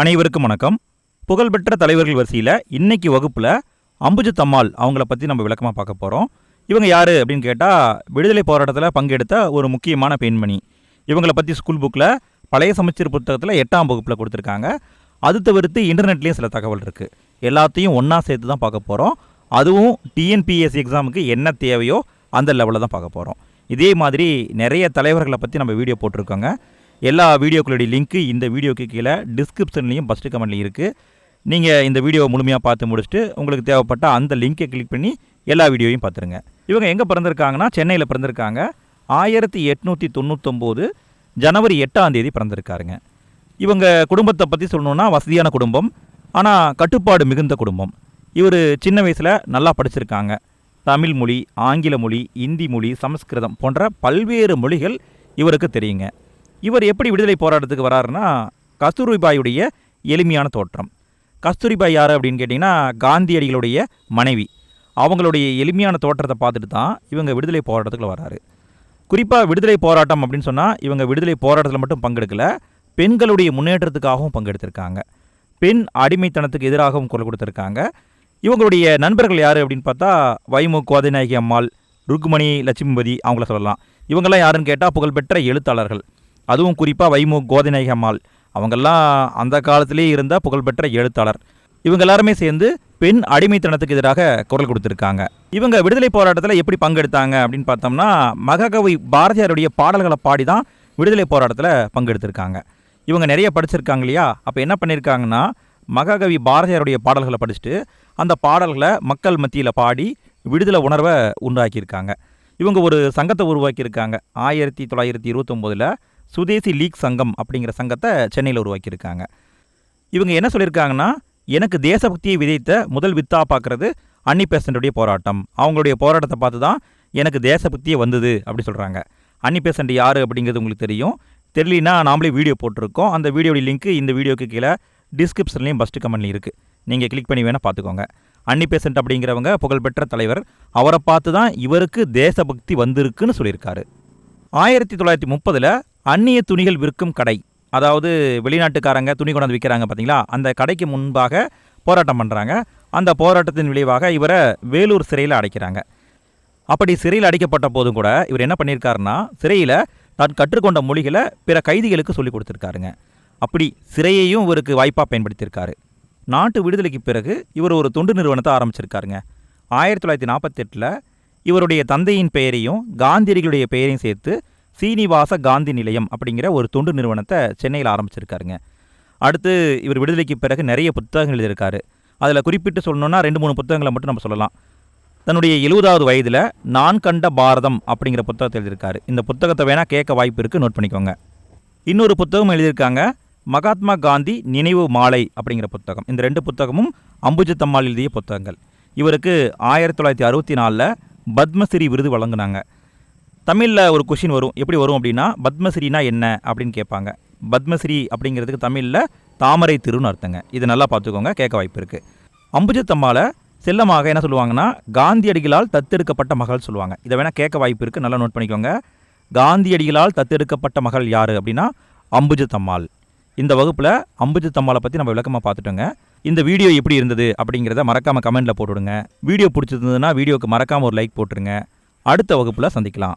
அனைவருக்கும் வணக்கம். புகழ்பெற்ற தலைவர்கள் வரிசையில் இன்னைக்கு வகுப்பில் அம்புஜு தம்மாள் அவங்கள பற்றி நம்ம விளக்கமாக பார்க்க போகிறோம் இவங்க யார் அப்படின்னு கேட்டால் விடுதலை போராட்டத்தில் பங்கெடுத்த ஒரு முக்கியமான பெண்மணி. இவங்கள பற்றி ஸ்கூல் புக்கில் பழைய சமச்சீர் புத்தகத்தில் எட்டாம் வகுப்பில் கொடுத்துருக்காங்க. அது தவிர்த்து இன்டர்நெட்லேயும் சில தகவல் இருக்குது எல்லாத்தையும் ஒன்றா சேர்த்து தான் பார்க்க போகிறோம் அதுவும் டிஎன்பிஎஸ்சி எக்ஸாமுக்கு என்ன தேவையோ அந்த லெவலில் தான் பார்க்க போகிறோம் இதே மாதிரி நிறைய தலைவர்களை பற்றி நம்ம வீடியோ போட்டிருக்கோங்க. எல்லா வீடியோக்களுடைய லிங்க்கு இந்த வீடியோக்கு கீழே டிஸ்கிரிப்ஷன்லேயும் ஃபஸ்ட்டு கமெண்ட்லையும் இருக்குது நீங்கள் இந்த வீடியோவை முழுமையாக பார்த்து முடிச்சுட்டு உங்களுக்கு தேவைப்பட்ட அந்த லிங்கை கிளிக் பண்ணி எல்லா வீடியோவையும் பார்த்துருங்க. இவங்க எங்கே பிறந்திருக்காங்கன்னா சென்னையில் பிறந்திருக்காங்க. ஆயிரத்தி எட்நூற்றி தொண்ணூத்தொம்போது ஜனவரி எட்டாம் தேதி பிறந்திருக்காருங்க. இவங்க குடும்பத்தை பற்றி சொல்லணுன்னா வசதியான குடும்பம் ஆனால் கட்டுப்பாடு மிகுந்த குடும்பம். இவர் சின்ன வயசில் நல்லா படிச்சிருக்காங்க. தமிழ் மொழி ஆங்கில மொழி இந்தி மொழி சமஸ்கிருதம் போன்ற பல்வேறு மொழிகள் இவருக்கு தெரியுங்க. இவர் எப்படி விடுதலை போராட்டத்துக்கு வராருன்னா கஸ்தூரிபாயுடைய எளிமையான தோற்றம். கஸ்தூரிபாய் யார் அப்படின்னு கேட்டிங்கன்னா காந்தியடிகளுடைய மனைவி. அவங்களுடைய எளிமையான தோற்றத்தை பார்த்துட்டு தான் இவங்க விடுதலை போராட்டத்துக்குள்ள வராரு. குறிப்பாக விடுதலை போராட்டம் அப்படின்னு சொன்னால் இவங்க விடுதலை போராட்டத்தில் மட்டும் பங்கெடுக்கல பெண்களுடைய முன்னேற்றத்துக்காகவும் பங்கெடுத்திருக்காங்க. பெண் அடிமைத்தனத்துக்கு எதிராகவும் குரல் கொடுத்துருக்காங்க. இவங்களுடைய நண்பர்கள் யார் அப்படின்னு பார்த்தா வைமு கோதைநாயகி அம்மாள் ருக்குமணி லட்சுமிபதி அவங்கள சொல்லலாம். இவங்கெல்லாம் யாருன்னு கேட்டால் புகழ்பெற்ற எழுத்தாளர்கள். அதுவும் குறிப்பாக வைமு கோதைநாயகி அம்மாள் அவங்கெல்லாம் அந்த காலத்திலே இருந்த புகழ்பெற்ற எழுத்தாளர். இவங்க எல்லாருமே சேர்ந்து பெண் அடிமைத்தனத்துக்கு எதிராக குரல் கொடுத்துருக்காங்க. இவங்க விடுதலை போராட்டத்தில் எப்படி பங்கெடுத்தாங்க அப்படின்னு பார்த்தோம்னா மகாகவி பாரதியாருடைய பாடல்களை பாடி தான் விடுதலை போராட்டத்தில் பங்கெடுத்திருக்காங்க. இவங்க நிறைய படிச்சிருக்காங்க இல்லையா? அப்போ என்ன பண்ணியிருக்காங்கன்னா மகாகவி பாரதியாருடைய பாடல்களை படிச்சுட்டு அந்த பாடல்களை மக்கள் மத்தியில் பாடி விடுதலை உணர்வை உண்டாக்கியிருக்காங்க. இவங்க ஒரு சங்கத்தை உருவாக்கியிருக்காங்க. ஆயிரத்தி தொள்ளாயிரத்தி இருபத்தொம்போதில் சுதேசி லீக் சங்கம் அப்படிங்கிற சங்கத்தை சென்னையில் உருவாக்கியிருக்காங்க. இவங்க என்ன சொல்லியிருக்காங்கன்னா எனக்கு தேசபக்தியை விதைத்த முதல் வித்தா பார்க்குறது அன்னி பேசண்ட்டுடைய போராட்டம். அவங்களுடைய போராட்டத்தை பார்த்து தான் எனக்கு தேசபக்தியே வந்தது அப்படி சொல்கிறாங்க அன்னி பேசண்ட் யார் அப்படிங்கிறது உங்களுக்கு தெரியும். தெரியலனா நாமளே வீடியோ போட்டிருக்கோம். அந்த வீடியோடைய லிங்க்கு இந்த வீடியோக்கு கீழே டிஸ்கிரிப்ஷன்லேயும் ஃபஸ்ட்டு கமெண்ட்லையும் இருக்குது நீங்கள் கிளிக் பண்ணி வேணால் பார்த்துக்கோங்க. அன்னி பேசண்ட் அப்படிங்கிறவங்க புகழ்பெற்ற தலைவர் அவரை பார்த்து தான் இவருக்கு தேசபக்தி வந்திருக்குன்னு சொல்லியிருக்காரு. ஆயிரத்தி தொள்ளாயிரத்தி முப்பதில் அந்நிய துணிகள் விற்கும் கடை அதாவது வெளிநாட்டுக்காரங்க துணி கொண்டாந்து விற்கிறாங்க பார்த்தீங்களா? அந்த கடைக்கு முன்பாக போராட்டம் பண்ணுறாங்க அந்த போராட்டத்தின் விளைவாக இவரை வேலூர் சிறையில் அடைக்கிறாங்க. அப்படி சிறையில் அடைக்கப்பட்ட போதும் கூட இவர் என்ன பண்ணியிருக்காருன்னா சிறையில் தான் கற்றுக்கொண்ட மொழிகளை பிற கைதிகளுக்கு சொல்லிக் கொடுத்துருக்காருங்க. அப்படி சிறையையும் இவருக்கு வாய்ப்பாக பயன்படுத்தியிருக்காரு. நாட்டு விடுதலைக்கு பிறகு இவர் ஒரு தொண்டு நிறுவனத்தை ஆரம்பிச்சிருக்காருங்க. ஆயிரத்தி தொள்ளாயிரத்தி நாற்பத்தெட்டில் இவருடைய தந்தையின் பெயரையும் காந்தியடிகளுடைய பெயரையும் சேர்த்து சீனிவாச காந்தி நிலையம் அப்படிங்கிற ஒரு தொண்டு நிறுவனத்தை சென்னையில் ஆரம்பிச்சிருக்காருங்க. அடுத்து இவர் விடுதலைக்கு பிறகு நிறைய புத்தகங்கள் எழுதியிருக்காரு. அதில் குறிப்பிட்டு சொல்லணுன்னா ரெண்டு மூணு புத்தகங்களை மட்டும் நம்ம சொல்லலாம். தன்னுடைய எழுபதாவது வயதில் நான் கண்ட பாரதம் அப்படிங்கிற புத்தகத்தை எழுதியிருக்காரு. இந்த புத்தகத்தை வேணால் கேட்க வாய்ப்பு இருக்குது நோட் பண்ணிக்கோங்க. இன்னொரு புத்தகம் எழுதியிருக்காங்க மகாத்மா காந்தி நினைவு மாலை அப்படிங்கிற புத்தகம். இந்த ரெண்டு புத்தகமும் அம்புஜத்தம்மாள் எழுதிய புத்தகங்கள். இவருக்கு ஆயிரத்தி தொள்ளாயிரத்தி அறுபத்தி நாலில் பத்மஸ்ரீ விருது வழங்கினாங்க. தமிழில் ஒரு கொஷின் வரும். எப்படி வரும் அப்படின்னா பத்மஸ்ரீனா என்ன அப்படின்னு கேட்பாங்க. பத்மஸ்ரீ அப்படிங்கிறதுக்கு தமிழில் தாமரை திருன்னு அர்த்தங்க. இது நல்லா பார்த்துக்கோங்க கேட்க வாய்ப்பு இருக்குது அம்புஜத்தம்மாளை செல்லமாக என்ன சொல்லுவாங்கன்னா காந்தியடிகளால் தத்தெடுக்கப்பட்ட மகள் சொல்லுவாங்க. இதை வேணால் கேட்க வாய்ப்பு இருக்குது நல்லா நோட் பண்ணிக்கோங்க. காந்தியடிகளால் தத்தெடுக்கப்பட்ட மகள் யார்? அப்படின்னா அம்புஜத்தம்மாள். இந்த வகுப்பில் அம்புஜத்தம்மாளை பற்றி நம்ம விளக்கமாக பார்த்துட்டோங்க. இந்த வீடியோ எப்படி இருந்தது அப்படிங்கிறத மறக்காமல் கமெண்ட்டில் போட்டுவிடுங்க வீடியோ பிடிச்சிருந்ததுன்னா வீடியோக்கு மறக்காமல் ஒரு லைக் போட்டுருங்க. அடுத்த வகுப்பில் சந்திக்கலாம்.